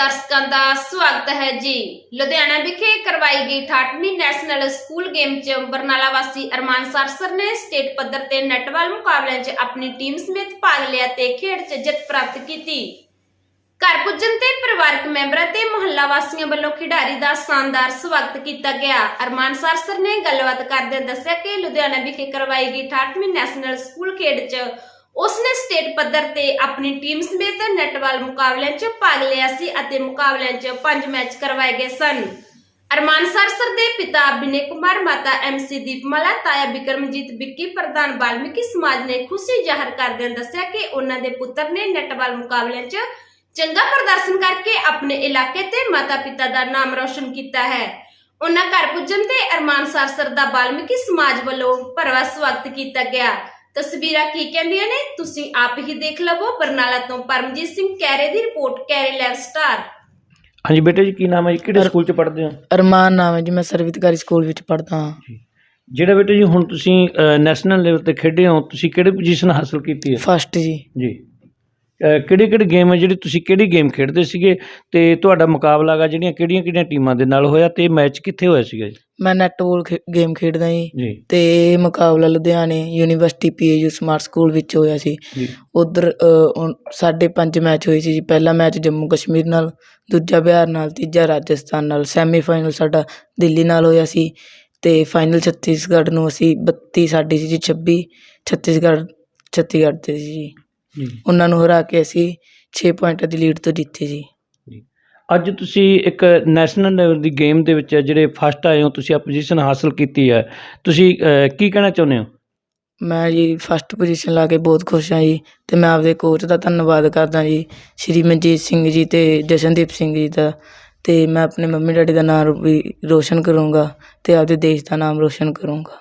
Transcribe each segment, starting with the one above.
ਦਰਸ਼ਕਾਂ ਦਾ ਸਵਾਗਤ ਹੈ ਜੀ। ਲੁਧਿਆਣਾ ਵਿਖੇ ਕਰਵਾਈ ਗਈ 68ਵੀਂ ਨੈਸ਼ਨਲ ਸਕੂਲ ਗੇਮ 'ਚ ਬਰਨਾਲਾ ਵਾਸੀ ਅਰਮਾਨ ਸਰਸਰ ਨੇ ਸਟੇਟ ਪੱਧਰ ਤੇ ਨੈਟਬਾਲ ਮੁਕਾਬਲਿਆਂ 'ਚ ਆਪਣੀ ਟੀਮ ਸਮੇਤ ਭਾਗ ਲਿਆ ਤੇ ਖੇਡ 'ਚ ਜਿੱਤ ਪ੍ਰਾਪਤ ਕੀਤੀ। ਘਰ ਪੁੱਜਣ ਤੇ ਪਰਿਵਾਰਕ ਮੈਂਬਰਾਂ ਤੇ ਮੁਹੱਲਾ ਵਾਸੀਆਂ ਵੱਲੋਂ ਖਿਡਾਰੀ ਦਾ ਸ਼ਾਨਦਾਰ ਸਵਾਗਤ ਕੀਤਾ ਗਿਆ। ਅਰਮਾਨ ਸਰਸਰ ਨੇ ਗੱਲਬਾਤ ਕਰਦਿਆਂ ਦੱਸਿਆ ਕਿ ਲੁਧਿਆਣਾ ਵਿਖੇ ਕਰਵਾਈ ਗਈ 68ਵੀਂ ਨੈਸ਼ਨਲ ਸਕੂਲ ਖੇਡ 'ਚ ਉਸਨੇ ਸਟੇਟ ਪੱਧਰ ਤੇ ਆਪਣੀ ਟੀਮ ਸਮੇਤ ਨੈਟਬਾਲ ਮੁਕਾਬਲਿਆਂ 'ਚ ਭਾਗ ਲਿਆ ਸੀ ਅਤੇ ਮੁਕਾਬਲਿਆਂ 'ਚ ਪੰਜ ਮੈਚ ਕਰਵਾਏ ਗਏ ਸਨ। ਅਰਮਾਨ ਸਰਸਰ ਦੇ ਪਿਤਾ ਬਿਨੇ ਕੁਮਾਰ, ਮਾਤਾ ਐਮਸੀ ਦੀਪਮਾਲਾ, ਤਾਇਆ ਬਿਕਰਮਜੀਤ ਵਿੱਕੀ, ਪ੍ਰਧਾਨ ਬਾਲਮੀਕੀ ਸਮਾਜ ਨੇ ਖੁਸ਼ੀ ਜ਼ਾਹਰ ਕਰਦਿਆਂ ਦੱਸਿਆ ਕਿ ਉਹਨਾਂ ਦੇ ਪੁੱਤਰ ਨੇ ਨੈਟਬਾਲ ਮੁਕਾਬਲਿਆਂ 'ਚ ਚੰਗਾ ਪ੍ਰਦਰਸ਼ਨ ਕਰਕੇ ਆਪਣੇ ਇਲਾਕੇ ਤੇ ਮਾਤਾ ਪਿਤਾ ਦਾ ਨਾਮ ਰੌਸ਼ਨ ਕੀਤਾ ਹੈ। ਉਹਨਾਂ ਘਰ ਪੁੱਜਣ ਤੇ ਅਰਮਾਨ ਸਰਸਰ ਦਾ ਬਾਲਮਿਕੀ ਸਮਾਜ ਵੱਲੋਂ ਭਰਵਾ ਸਵਾਗਤ ਕੀਤਾ ਗਿਆ। ਤਸਵੀਰਾਂ ਕੀ ਕਹਿੰਦੀਆਂ ਨੇ? ਤੁਸੀਂ ਆਪ ਹੀ ਦੇਖ ਲਵੋ। ਬਰਨਾਲਾ ਤੋਂ ਪਰਮਜੀਤ ਸਿੰਘ ਕੈਰੇ ਦੀ ਰਿਪੋਰਟ ਕੈਰੇ ਲੈਵ ਸਟਾਰ। ਹਾਂਜੀ ਬੇਟੇ ਜੀ ਕੀ ਨਾਮ ਹੈ ਜੀ? ਕਿਹੜੇ ਸਕੂਲ ਚ ਪੜ੍ਹਦੇ ਹੋ? ਅਰਮਾਨ ਨਾਮ ਹੈ ਜੀ ਮੈਂ ਸਰਵਿਤਕਾਰੀ ਸਕੂਲ ਵਿੱਚ ਪੜ੍ਹਦਾ ਹਾਂ। ਜਿਹੜਾ ਬੇਟੇ ਜੀ ਹੁਣ ਤੁਸੀਂ ਨੈਸ਼ਨਲ ਲੈਵਲ ਤੇ ਖੇਡੇ ਹੋ ਤੁਸੀਂ ਕਿਹੜੀ ਪੋਜੀਸ਼ਨ ਹਾਸਲ ਕੀਤੀ ਹੈ? ਫਸਟ ਜੀ। ਜੀ। ਕਿਹੜੀ ਕਿਹੜੀ ਗੇਮ ਹੈ ਜਿਹੜੀ ਤੁਸੀਂ ਕਿਹੜੀ ਗੇਮ ਖੇਡਦੇ ਸੀਗੇ ਤੇ ਤੁਹਾਡਾ ਮੁਕਾਬਲਾ ਗਾ ਜਿਹੜੀਆਂ ਕਿਹੜੀਆਂ ਕਿਹੜੀਆਂ ਟੀਮਾਂ ਦੇ ਨਾਲ ਹੋਇਆ ਤੇ ਮੈਚ ਕਿੱਥੇ ਹੋਇਆ ਸੀਗਾ ਜੀ? ਮੈਂ ਨੈਟਬਾਲ ਗੇਮ ਖੇਡਦਾ ਜੀ। ਤੇ ਮੁਕਾਬਲਾ ਲੁਧਿਆਣੇ ਯੂਨੀਵਰਸਿਟੀ ਪੀਏਯੂ ਸਮਾਰਟ ਸਕੂਲ ਵਿੱਚ ਹੋਇਆ ਸੀ। ਉਧਰ ਸਾਡੇ ਪੰਜ ਮੈਚ ਹੋਏ ਸੀ ਜੀ। ਪਹਿਲਾ ਮੈਚ ਜੰਮੂ ਕਸ਼ਮੀਰ ਨਾਲ ਦੂਜਾ ਬਿਹਾਰ ਨਾਲ ਤੀਜਾ ਰਾਜਸਥਾਨ ਨਾਲ। ਸੈਮੀਫਾਈਨਲ ਸਾਡਾ ਦਿੱਲੀ ਨਾਲ ਹੋਇਆ ਸੀ। ਤੇ ਫਾਈਨਲ ਛੱਤੀਸਗੜ੍ਹ ਨੂੰ ਅਸੀਂ 32 ਸਾਡੀ ਸੀ ਜੀ 26 ਛੱਤੀਸਗੜ੍ਹ ਛੱਤੀਸਗੜ੍ਹ ਤੇ ਸੀ ਜੀ। ਉਹਨਾਂ ਨੂੰ ਹਰਾ ਕੇ ਅਸੀਂ 6 ਪੁਆਇੰਟਾਂ ਦੀ ਲੀਡ ਤੋਂ ਜਿੱਤੇ ਜੀ। ਅੱਜ ਤੁਸੀਂ ਇੱਕ ਨੈਸ਼ਨਲ ਲੈਵਲ ਦੀ ਗੇਮ ਦੇ ਵਿੱਚ ਜਿਹੜੇ ਫਸਟ ਆਏ ਹੋ ਤੁਸੀਂ ਆ ਪੋਜੀਸ਼ਨ ਹਾਸਲ ਕੀਤੀ ਹੈ। ਤੁਸੀਂ ਅਹ, ਕੀ ਕਹਿਣਾ ਚਾਹੁੰਦੇ ਹੋ? ਮੈਂ ਜੀ ਫਸਟ ਪੋਜੀਸ਼ਨ ਲਾ ਕੇ ਬਹੁਤ ਖੁਸ਼ ਹਾਂ ਜੀ ਤੇ ਮੈਂ ਆਪਦੇ ਕੋਚ ਦਾ ਧੰਨਵਾਦ ਕਰਦਾ ਜੀ ਸ਼੍ਰੀ ਮਨਜੀਤ ਸਿੰਘ ਜੀ ਤੇ ਜਸ਼ਨਦੀਪ ਸਿੰਘ ਜੀ ਦਾ। ਤੇ ਮੈਂ ਆਪਣੇ ਮੰਮੀ ਡੈਡੀ ਦਾ ਨਾਮ ਵੀ ਰੋਸ਼ਨ ਕਰੂੰਗਾ ਤੇ ਆਪਦੇ ਦੇਸ਼ ਦਾ ਨਾਮ ਰੋਸ਼ਨ ਕਰੂੰਗਾ।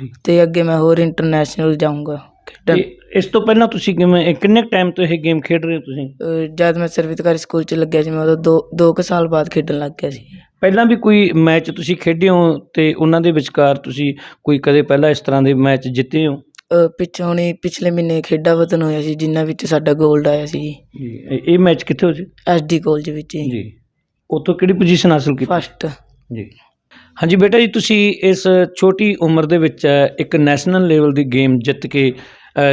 ਜੀ। ਤੇ ਅੱਗੇ ਮੈਂ ਹੋਰ ਇੰਟਰਨੈਸ਼ਨਲ ਜਾਊਂਗਾ ਖੇਡਣ। ਇਸ ਤੋਂ ਪਹਿਲਾਂ ਤੁਸੀਂ ਕਿਵੇਂ ਕਿੰਨੇ ਟਾਈਮ ਤੋਂ ਇਹ ਗੇਮ ਖੇਡ ਰਹੇ ਹੋ ਤੁਸੀਂ? ਅਹ ਜਦ ਮੈਂ ਸਰਵਿਤਕਾਰੀ ਸਕੂਲ ਚ ਲੱਗਿਆ ਸੀ ਮੈਂ ਉਦੋਂ ਦੋ ਦੋ ਕੁ ਸਾਲ ਬਾਅਦ ਖੇਡਣ ਲੱਗ ਗਿਆ ਸੀ। ਪਹਿਲਾਂ ਵੀ ਕੋਈ ਮੈਚ ਤੁਸੀਂ ਖੇਡੇ ਹੋ ਤੇ ਉਹਨਾਂ ਦੇ ਵਿਚਕਾਰ ਤੁਸੀਂ ਕੋਈ ਕਦੇ ਪਹਿਲਾਂ ਇਸ ਤਰ੍ਹਾਂ ਦੇ ਮੈਚ ਜਿੱਤੇ ਹੋ? ਅਹ ਪਿੱਛੋਂ ਹੁਣੀ ਪਿਛਲੇ ਮਹੀਨੇ ਖੇਡਾ ਵਤਨ ਹੋਇਆ ਸੀ ਜਿਨ੍ਹਾਂ ਵਿੱਚ ਸਾਡਾ 골ਡ ਆਇਆ ਸੀ। ਜੀ ਇਹ- ਇਹ ਮੈਚ ਕਿੱਥੇ ਹੋ ਸੀ? ਐਸਡੀ ਕਾਲਜ ਵਿੱਚ ਜੀ ਜੀ। ਉੱਥੋਂ ਕਿਹੜੀ ਪੋਜੀਸ਼ਨ ਹਾਸਲ ਕੀਤੀ? ਫਸਟ ਜੀ। ਹਾਂਜੀ ਬੇਟਾ ਜੀ ਤੁਸੀਂ ਇਸ ਛੋਟੀ ਉਮਰ ਦੇ ਵਿੱਚ ਇੱਕ ਨੈਸ਼ਨਲ ਲੈਵਲ ਦੀ ਗੇਮ ਜਿੱਤ ਕੇ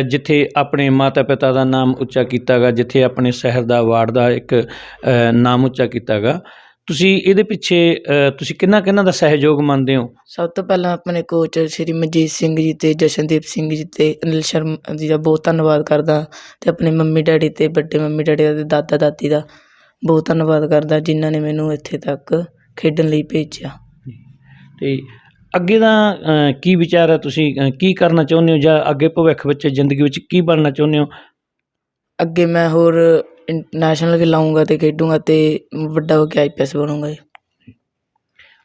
ਜਿੱਥੇ ਆਪਣੇ ਮਾਤਾ ਪਿਤਾ ਦਾ ਨਾਮ ਉੱਚਾ ਕੀਤਾਗਾ ਜਿੱਥੇ ਆਪਣੇ ਸ਼ਹਿਰ ਦਾ ਵਾਰਡ ਦਾ ਇੱਕ ਨਾਮ ਉੱਚਾ ਕੀਤਾਗਾ। ਤੁਸੀਂ ਇਹਦੇ ਪਿੱਛੇ ਤੁਸੀਂ ਕਿੰਨਾ ਕਿੰਨਾ ਦਾ ਸਹਿਯੋਗ ਮੰਨਦੇ ਹੋ? ਸਭ ਤੋਂ ਪਹਿਲਾਂ ਆਪਣੇ ਕੋਚ ਸ਼੍ਰੀ ਮਨਜੀਤ ਸਿੰਘ ਜੀ ਤੇ ਜਸ਼ਨਦੀਪ ਸਿੰਘ ਜੀ ਤੇ ਅਨਿਲ ਸ਼ਰਮਾ ਜੀ ਦਾ ਬਹੁਤ ਧੰਨਵਾਦ ਕਰਦਾ ਤੇ ਆਪਣੇ ਮੰਮੀ ਡੈਡੀ ਤੇ ਵੱਡੇ ਮੰਮੀ ਡੈਡੀ ਦਾ ਦਾਦਾ ਦਾਦੀ ਦਾ ਬਹੁਤ ਧੰਨਵਾਦ ਕਰਦਾ ਜਿਨ੍ਹਾਂ ਨੇ ਮੈਨੂੰ ਇੱਥੇ ਤੱਕ ਖੇਡਣ ਲਈ ਭੇਜਿਆ। ਤੇ ਅੱਗੇ ਦਾ ਕੀ ਵਿਚਾਰ ਹੈ ਤੁਸੀਂ? ਕੀ ਕਰਨਾ ਚਾਹੁੰਦੇ ਹੋ? ਜਾਂ ਅੱਗੇ ਭਵਿੱਖ ਵਿੱਚ ਜ਼ਿੰਦਗੀ ਵਿੱਚ ਕੀ ਬਣਨਾ ਚਾਹੁੰਦੇ ਹੋ? ਅੱਗੇ ਮੈਂ ਹੋਰ ਨੈਸ਼ਨਲ ਖਿਲਾਉਂਗਾ ਤੇ ਖੇਡੂੰਗਾ ਤੇ ਵੱਡਾ ਹੋ ਕੇ ਆਈਪੀਐਸ ਬਣੂੰਗਾ ਜੀ।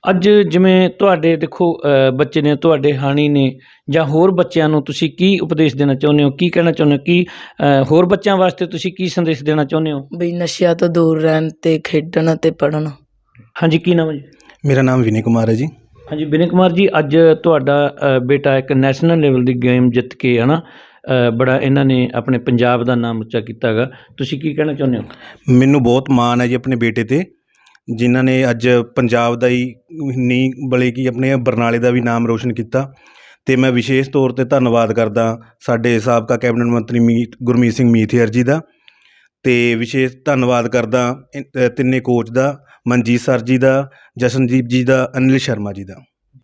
ਅੱਜ ਜਿਵੇਂ ਤੁਹਾਡੇ ਦੇਖੋ ਬੱਚੇ ਨੇ ਤੁਹਾਡੇ ਹਾਣੀ ਨੇ ਜਾਂ ਹੋਰ ਬੱਚਿਆਂ ਨੂੰ ਤੁਸੀਂ ਕੀ ਉਪਦੇਸ਼ ਦੇਣਾ ਚਾਹੁੰਦੇ ਹੋ? ਕੀ ਕਹਿਣਾ ਚਾਹੁੰਦੇ ਹੋ? ਕੀ ਹੋਰ ਬੱਚਿਆਂ ਵਾਸਤੇ ਤੁਸੀਂ ਕੀ ਸੰਦੇਸ਼ ਦੇਣਾ ਚਾਹੁੰਦੇ ਹੋ? ਬਈ ਨਸ਼ਿਆਂ ਤੋਂ ਦੂਰ ਰਹਿਣ ਤੇ ਖੇਡਣ ਤੇ ਪੜ੍ਹਨ। ਹਾਂਜੀ ਕੀ ਨਾਮ ਹੈ ਜੀ? ਮੇਰਾ ਨਾਮ ਵਿਨੇ ਕੁਮਾਰ ਹੈ ਜੀ। ਹਾਂਜੀ ਵਿਨੇ ਕੁਮਾਰ ਜੀ ਅੱਜ ਤੁਹਾਡਾ ਬੇਟਾ ਇੱਕ ਨੈਸ਼ਨਲ ਲੈਵਲ ਦੀ ਗੇਮ ਜਿੱਤ ਕੇ ਹਨਾ ਅ, ਬੜਾ ਇਹਨਾਂ ਨੇ ਆਪਣੇ ਪੰਜਾਬ ਦਾ ਨਾਮ ਉੱਚਾ ਕੀਤਾ ਕੀਤਾਗਾ ਤੁਸੀਂ ਕੀ ਕਹਿਣਾ ਚਾਹੁੰਦੇ ਹੋ? ਮੈਨੂੰ ਬਹੁਤ ਮਾਣ ਹੈ ਜੀ ਆਪਣੇ ਬੇਟੇ ਤੇ ਜਿਨ੍ਹਾਂ ਨੇ ਅੱਜ ਪੰਜਾਬ ਦਾ ਹੀ ਨਹੀਂ ਬਲਕਿ ਆਪਣੇ ਬਰਨਾਲੇ ਦਾ ਵੀ ਨਾਮ ਰੋਸ਼ਨ ਕੀਤਾ। ਤੇ ਮੈਂ ਵਿਸ਼ੇਸ਼ ਤੌਰ ਤੇ ਧੰਨਵਾਦ ਕਰਦਾ ਸਾਡੇ ਸਾਬਕਾ ਕੈਬਨਿਟ ਮੰਤਰੀ ਮੀਤ ਗੁਰਮੀਤ ਸਿੰਘ ਮੀਥੇਰ ਜੀ ਦਾ। ਤੇ ਵਿਸ਼ੇਸ਼ ਧੰਨਵਾਦ ਕਰਦਾ ਤਿੰਨੇ ਕੋਚ ਦਾ ਮਨਜੀਤ ਸਰ ਜੀ ਦਾ ਜਸ਼ਨਦੀਪ ਜੀ ਦਾ ਅਨਿਲ ਸ਼ਰਮਾ ਜੀ ਦਾ।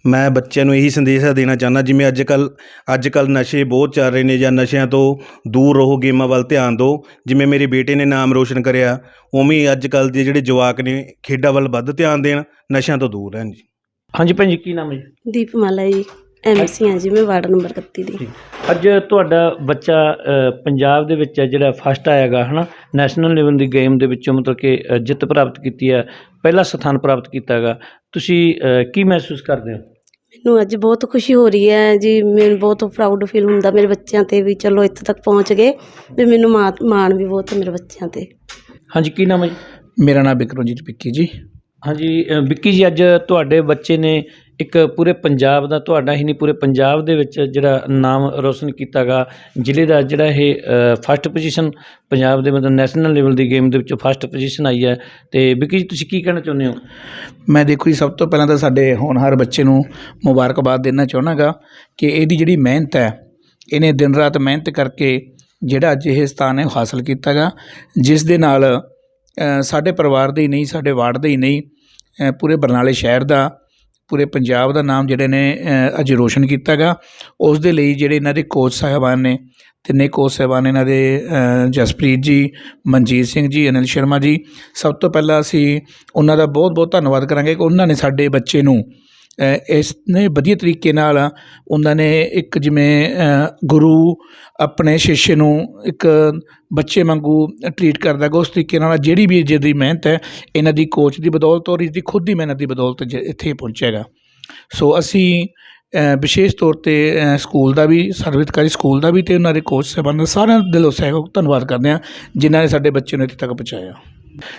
ਮੈਂ ਬੱਚਿਆਂ ਨੂੰ ਇਹੀ ਸੰਦੇਸ਼ ਦੇਣਾ ਚਾਹੁੰਦਾ ਜਿਵੇਂ ਅੱਜ ਕੱਲ ਅੱਜ ਕੱਲ ਨਸ਼ੇ ਬਹੁਤ ਚੱਲ ਰਹੇ ਨੇ ਜਾਂ ਨਸ਼ਿਆਂ ਤੋਂ ਦੂਰ ਰਹੋ ਗੇਮਾਂ ਵੱਲ ਧਿਆਨ ਦਿਓ। ਜਿਵੇਂ ਮੇਰੇ ਬੇਟੇ ਨੇ ਨਾਮ ਰੋਸ਼ਨ ਕਰਿਆ ਉਵੇਂ ਅੱਜ ਕੱਲ ਦੇ ਜਿਹੜੇ ਜਵਾਕ ਨੇ ਖੇਡਾਂ ਵੱਲ ਵੱਧ ਧਿਆਨ ਦੇਣ ਨਸ਼ਿਆਂ ਤੋਂ ਦੂਰ ਰਹਿਣ ਜੀ। ਹਾਂਜੀ ਭੈਣ ਜੀ ਕੀ ਨਾਮ ਹੈ ਜੀ? ਦੀਪਮਾਲਾ ਜੀ। ਐਮਸੀ ਹਾਂ ਜੀ ਮੈਂ ਵਾਰਡ ਨੰਬਰ 31 ਦੀ। ਅੱਜ ਤੁਹਾਡਾ ਬੱਚਾ ਅ, ਪੰਜਾਬ ਦੇ ਵਿੱਚ ਹੈ ਜਿਹੜਾ ਫਸਟ ਆਇਆਗਾ ਹਨਾ? ਨੈਸ਼ਨਲ ਲੈਵਲ ਦੀ ਗੇਮ ਦੇ ਵਿੱਚੋਂ ਮਤਲਬ ਕਿ ਅ, ਜਿੱਤ ਪ੍ਰਾਪਤ ਕੀਤੀ ਹੈ ਪਹਿਲਾ ਸਥਾਨ ਪ੍ਰਾਪਤ ਕੀਤਾਗਾ ਤੁਸੀਂ ਅ, ਕੀ ਮਹਿਸੂਸ ਕਰਦੇ ਹੋ? ਮੈਨੂੰ ਅੱਜ ਬਹੁਤ ਖੁਸ਼ੀ ਹੋ ਰਹੀ ਹੈ ਜੀ ਮੈਨੂੰ ਬਹੁਤ ਪ੍ਰਾਊਡ ਫੀਲ ਹੁੰਦਾ ਮੇਰੇ ਬੱਚਿਆਂ ਤੇ ਵੀ ਚਲੋ ਇੱਥੇ ਤੱਕ ਪਹੁੰਚ ਗਏ ਵੀ ਮੈਨੂੰ ਮਾਣ ਮਾਣ ਵੀ ਬਹੁਤ ਹੈ ਮੇਰੇ ਬੱਚਿਆਂ ਤੇ। ਹਾਂਜੀ ਕੀ ਨਾਮ ਹੈ ਜੀ? ਮੇਰਾ ਨਾਮ ਬਿਕਰਮਜੀਤ ਪਿੱਕੀ ਜੀ। ਹਾਂਜੀ ਵਿੱਕੀ ਜੀ, ਅੱਜ ਤੁਹਾਡੇ ਬੱਚੇ ਨੇ ਇੱਕ ਪੂਰੇ ਪੰਜਾਬ ਦਾ, ਤੁਹਾਡਾ ਹੀ ਨਹੀਂ, ਪੂਰੇ ਪੰਜਾਬ ਦੇ ਵਿੱਚ ਜਿਹੜਾ ਨਾਮ ਰੋਸ਼ਨ ਕੀਤਾ ਗਾ ਜ਼ਿਲ੍ਹੇ ਦਾ ਜਿਹੜਾ ਇਹ ਫਸਟ ਪੋਜੀਸ਼ਨ ਪੰਜਾਬ ਦੇ ਮਤਲਬ ਨੈਸ਼ਨਲ ਲੈਵਲ ਦੀ ਗੇਮ ਦੇ ਵਿੱਚੋਂ ਫਸਟ ਪੋਜੀਸ਼ਨ ਆਈ ਹੈ। ਤੇ ਵਿੱਕੀ ਜੀ, ਤੁਸੀਂ ਕੀ ਕਹਿਣਾ ਚਾਹੁੰਦੇ ਹੋ? ਮੈਂ ਦੇਖੋ ਜੀ, ਸਭ ਤੋਂ ਪਹਿਲਾਂ ਤਾਂ ਸਾਡੇ ਹੋਣਹਾਰ ਬੱਚੇ ਨੂੰ ਮੁਬਾਰਕਬਾਦ ਦੇਣਾ ਚਾਹੁੰਦਾਗਾ ਕਿ ਇਹਦੀ ਜਿਹੜੀ ਮਿਹਨਤ ਹੈ, ਇਹਨੇ ਦਿਨ ਰਾਤ ਮਿਹਨਤ ਕਰਕੇ ਜਿਹੜਾ ਅੱਜ ਇਹ ਸਥਾਨ ਹੈ ਉਹ ਹਾਸਲ ਕੀਤਾਗਾ। ਜਿਸ ਦੇ ਨਾਲ ਸਾਡੇ ਪਰਿਵਾਰ ਦੇ ਹੀ ਨਹੀਂ, ਸਾਡੇ ਵਾਰਡ ਦੇ ਹੀ ਨਹੀਂ ਪੂਰੇ ਬਰਨਾਲੇ ਸ਼ਹਿਰ ਦਾ, ਪੂਰੇ ਪੰਜਾਬ ਦਾ ਨਾਮ ਜਿਹੜੇ ਨੇ ਅੱਜ ਰੋਸ਼ਨ ਕੀਤਾ ਕੀਤਾਗਾ ਉਸ ਦੇ ਲਈ ਜਿਹੜੇ ਇਹਨਾਂ ਦੇ ਕੋਚ ਸਾਹਿਬਾਨ ਨੇ, ਤਿੰਨੇ ਕੋਚ ਸਾਹਿਬਾਨ ਇਹਨਾਂ ਦੇ ਜਸਪ੍ਰੀਤ ਜੀ, ਮਨਜੀਤ ਸਿੰਘ ਜੀ, ਅਨਿਲ ਸ਼ਰਮਾ ਜੀ, ਸਭ ਤੋਂ ਪਹਿਲਾਂ ਅਸੀਂ ਉਹਨਾਂ ਦਾ ਬਹੁਤ ਬਹੁਤ ਧੰਨਵਾਦ ਕਰਾਂਗੇ ਕਿ ਉਹਨਾਂ ਨੇ ਸਾਡੇ ਬੱਚੇ ਨੂੰ ਅ, ਇਸ ਨੇ ਵਧੀਆ ਤਰੀਕੇ ਨਾਲ ਉਹਨਾਂ ਨੇ ਇੱਕ ਜਿਵੇਂ ਗੁਰੂ ਆਪਣੇ ਸ਼ਿష్ਯ ਨੂੰ ਇੱਕ ਬੱਚੇ ਵਾਂਗੂ ਟਰੀਟ ਕਰਦਾ ਗਾ ਉਸ ਤਰੀਕੇ ਨਾਲ ਜਿਹੜੀ ਵੀ ਜਿਹਦੀ ਮਿਹਨਤ ਹੈ ਇਹਨਾਂ ਦੀ ਕੋਚ ਦੀ ਬਦੌਲਤ ਔਰ ਇਸਦੀ ਖੁਦ ਦੀ ਮਿਹਨਤ ਦੀ ਬਦੌਲਤ ਜ- ਇੱਥੇ ਪਹੁੰਚੇਗਾ ਸੋ ਅਸੀਂ ਵਿਸ਼ੇਸ਼ ਤੌਰ ਤੇ ਸਕੂਲ ਦਾ ਵੀ ਸਰਵਿਤਕਾਰੀ ਸਕੂਲ ਦਾ ਵੀ ਤੇ ਉਹਨਾਂ ਦੇ ਕੋਚ ਸਾਹਿਬਾਨ ਦਾ ਸਾਰਿਆਂ ਦਾ ਦਿਲੋਂ ਸਹਿਯੋਗ ਧੰਨਵਾਦ ਕਰਦੇ ਹਾਂ ਜਿਨ੍ਹਾਂ ਨੇ ਸਾਡੇ ਬੱਚੇ ਨੂੰ ਇੱਥੇ ਤੱਕ ਪਹੁੰਚਾਇਆ।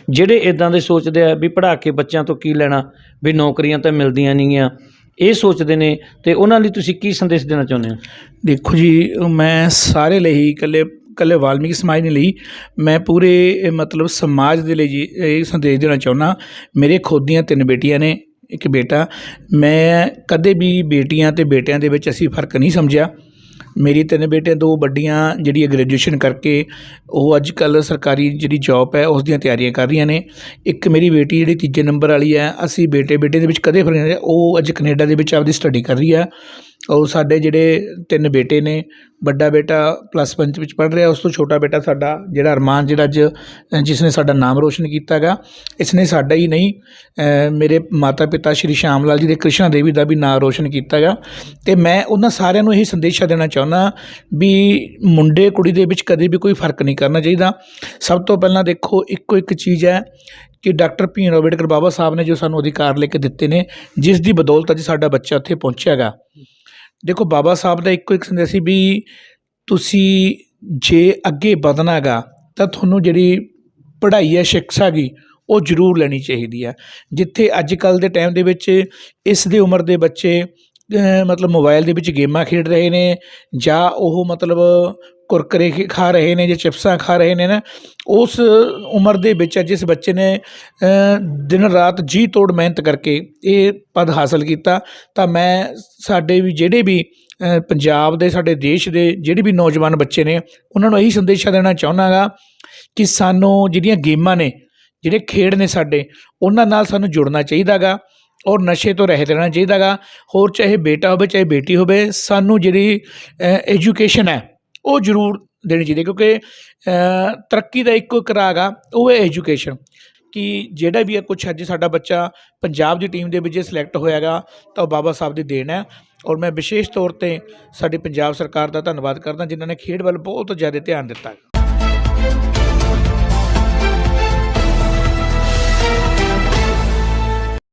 ਜਿਹੜੇ ਇਦਾਂ ਦੇ ਸੋਚਦੇ ਆ ਵੀ ਪੜ੍ਹਾ ਕੇ ਬੱਚਿਆਂ ਤੋਂ ਕੀ ਲੈਣਾ, ਵੀ ਨੌਕਰੀਆਂ ਤਾਂ ਮਿਲਦੀਆਂ ਨਹੀਂ ਆ, ਇਹ ਸੋਚਦੇ ਨੇ ਤੇ ਉਹਨਾਂ ਲਈ ਤੁਸੀਂ ਕੀ ਸੰਦੇਸ਼ ਦੇਣਾ ਚਾਹੁੰਦੇ ਹੋ? ਦੇਖੋ ਜੀ, ਮੈਂ ਸਾਰੇ ਲਈ ਹੀ ਇਕੱਲੇ ਇਕੱਲੇ ਵਾਲਮੀਕੀ ਸਮਾਜ ਨਹੀਂ ਲਈ, ਮੈਂ ਪੂਰੇ ਮਤਲਬ ਸਮਾਜ ਦੇ ਲਈ ਜੀ, ਇਹ ਸੰਦੇਸ਼ ਦੇਣਾ ਚਾਹੁੰਦਾ, ਮੇਰੇ ਖੁਦ ਦੀਆਂ ਤਿੰਨ ਬੇਟੀਆਂ ਨੇ, ਇੱਕ ਬੇਟਾ, ਮੈਂ ਕਦੇ ਵੀ ਬੇਟੀਆਂ ਤੇ ਬੇਟਿਆਂ ਦੇ ਵਿੱਚ ਅਸੀਂ ਫ਼ਰਕ ਨਹੀਂ ਸਮਝਿਆ। ਮੇਰੀ ਤਿੰਨ ਬੇਟੇ ਦੋ ਵੱਡੀਆਂ, ਜਿਹੜੀ ਗ੍ਰੈਜੂਏਸ਼ਨ ਕਰਕੇ ਉਹ ਅੱਜ ਕੱਲ੍ਹ ਸਰਕਾਰੀ ਜਿਹੜੀ ਜੋਬ ਹੈ, ਉਸ ਦੀਆਂ ਤਿਆਰੀਆਂ ਕਰ ਰਹੀਆਂ ਨੇ। ਇੱਕ ਮੇਰੀ ਬੇਟੀ ਜਿਹੜੀ ਤੀਜੇ ਨੰਬਰ ਵਾਲੀ ਹੈ, ਅਸੀਂ ਬੇਟੇ ਬੇਟੇ ਦੇ ਵਿੱਚ ਕਦੇ ਫ਼ਰਕ ਨਹੀਂ ਉਹ ਅੱਜ ਕੈਨੇਡਾ ਦੇ ਵਿੱਚ ਆਪਦੀ ਸਟੱਡੀ ਕਰ ਰਹੀ ਹੈ। ਉਹ ਸਾਡੇ ਜਿਹੜੇ ਤਿੰਨ ਬੇਟੇ ਨੇ ਵੱਡਾ ਬੇਟਾ ਪਲੱਸ 1 ਵਿੱਚ ਪੜ੍ਹ ਰਿਹਾ ਉਸ ਤੋਂ ਛੋਟਾ ਬੇਟਾ ਸਾਡਾ ਜਿਹੜਾ ਅਰਮਾਨ ਜਿਹੜਾ ਅੱਜ ਅ, ਜਿਸ ਨੇ ਸਾਡਾ ਨਾਮ ਰੋਸ਼ਨ ਕੀਤਾ ਗਾ ਇਸ ਨੇ ਸਾਡਾ ਹੀ ਨਹੀਂ ਮੇਰੇ ਮਾਤਾ ਪਿਤਾ ਸ਼੍ਰੀ ਸ਼ਾਮ ਲਾਲ ਜੀ ਦੇ ਕ੍ਰਿਸ਼ਨਾ ਦੇਵੀ ਦਾ ਵੀ ਨਾਮ ਰੋਸ਼ਨ ਕੀਤਾ ਗਾ ਤੇ ਮੈਂ ਉਹਨਾਂ ਸਾਰਿਆਂ ਨੂੰ ਇਹੀ ਸੰਦੇਸ਼ਾ ਦੇਣਾ ਚਾਹੁੰਦਾ ਵੀ ਮੁੰਡੇ ਕੁੜੀ ਦੇ ਵਿੱਚ ਕਦੇ ਵੀ ਕੋਈ ਫ਼ਰਕ ਨਹੀਂ ਕਰਨਾ ਚਾਹੀਦਾ। ਸਭ ਤੋਂ ਪਹਿਲਾਂ ਦੇਖੋ ਇੱਕੋ ਇੱਕ ਚੀਜ਼ ਹੈ ਕਿ ਡਾਕਟਰ ਭੀਮ ਅੰਬੇਡਕਰ ਬਾਬਾ ਸਾਹਿਬ ਨੇ ਜੋ ਸਾਨੂੰ ਅਧਿਕਾਰ ਲੈ ਕੇ ਦਿੱਤੇ ਨੇ ਜਿਸ ਦੀ ਬਦੌਲਤ ਅੱਜ ਸਾਡਾ ਬੱਚਾ ਉੱਥੇ ਪਹੁੰਚਿਆ ਗਾ ਦੇਖੋ ਬਾਬਾ ਸਾਹਿਬ ਦਾ ਇੱਕੋ ਇੱਕ ਸੰਦੇਸ਼ ਸੀ ਵੀ ਤੁਸੀਂ ਜੇ ਅੱਗੇ ਵਧਣਾ ਗਾ ਤਾਂ ਤੁਹਾਨੂੰ ਜਿਹੜੀ ਪੜ੍ਹਾਈ ਹੈ, ਸਿੱਖਿਆ ਗੀ ਉਹ ਜ਼ਰੂਰ ਲੈਣੀ ਚਾਹੀਦੀ ਆ ਜਿੱਥੇ ਅੱਜ ਕੱਲ ਦੇ ਟਾਈਮ ਦੇ ਵਿੱਚ ਇਸ ਦੇ ਉਮਰ ਦੇ ਬੱਚੇ ਮਤਲਬ ਮੋਬਾਈਲ ਦੇ ਵਿੱਚ ਗੇਮਾਂ ਖੇਡ ਰਹੇ ਨੇ ਜਾਂ ਉਹ ਮਤਲਬ ਕੁਰਕਰੇ ਖੇ- ਖਾ ਰਹੇ ਨੇ ਜਾਂ ਚਿਪਸਾਂ ਖਾ ਰਹੇ ਨੇ ਨਾ, ਉਸ ਉਮਰ ਦੇ ਵਿੱਚ ਜਿਸ ਬੱਚੇ ਨੇ ਦਿਨ ਰਾਤ ਜੀ ਤੋੜ ਮਿਹਨਤ ਕਰਕੇ ਇਹ ਪਦ ਹਾਸਲ ਕੀਤਾ, ਤਾਂ ਮੈਂ ਸਾਡੇ ਵੀ ਜਿਹੜੇ ਵੀ ਪੰਜਾਬ ਦੇ, ਸਾਡੇ ਦੇਸ਼ ਦੇ ਜਿਹੜੇ ਵੀ ਨੌਜਵਾਨ ਬੱਚੇ ਨੇ, ਉਹਨਾਂ ਨੂੰ ਇਹੀ ਸੰਦੇਸ਼ਾ ਦੇਣਾ ਚਾਹੁੰਦਾ ਗਾ ਕਿ ਸਾਨੂੰ ਜਿਹੜੀਆਂ ਗੇਮਾਂ ਨੇ, ਜਿਹੜੇ ਖੇਡ ਨੇ ਸਾਡੇ, ਉਹਨਾਂ ਨਾਲ ਸਾਨੂੰ ਜੁੜਨਾ ਚਾਹੀਦਾ ਗਾ ਔਰ ਨਸ਼ੇ ਤੋਂ ਰਹਿਤ ਰਹਿਣਾ ਚਾਹੀਦਾ ਗਾ ਹੋਰ ਚਾਹੇ ਬੇਟਾ ਹੋਵੇ, ਚਾਹੇ ਬੇਟੀ ਹੋਵੇ, ਸਾਨੂੰ ਜਿਹੜੀ ਐਜੂਕੇਸ਼ਨ ਹੈ, ਉਹ ਜ਼ਰੂਰ ਦੇਣੀ ਚਾਹੀਦੀ ਕਿਉਂਕਿ ਤਰੱਕੀ ਦਾ ਇੱਕੋ ਇੱਕ ਰਾਗ ਗਾ ਉਹ ਹੈ ਐਜੂਕੇਸ਼ਨ ਕਿ ਜਿਹੜਾ ਵੀ ਹੈ, ਕੁਛ ਅੱਜ ਸਾਡਾ ਬੱਚਾ ਪੰਜਾਬ ਦੀ ਟੀਮ ਦੇ ਵਿੱਚ ਜੇ ਸਿਲੈਕਟ ਹੋਇਆਗਾ, ਤਾਂ ਉਹ ਬਾਬਾ ਸਾਹਿਬ ਦੀ ਦੇਣ ਹੈ। ਔਰ ਮੈਂ ਵਿਸ਼ੇਸ਼ ਤੌਰ ਤੇ ਸਾਡੀ ਪੰਜਾਬ ਸਰਕਾਰ ਦਾ ਧੰਨਵਾਦ ਕਰਦਾ, ਜਿਨ੍ਹਾਂ ਨੇ ਖੇਡ ਵੱਲ ਬਹੁਤ ਜ਼ਿਆਦਾ ਧਿਆਨ ਦਿੱਤਾ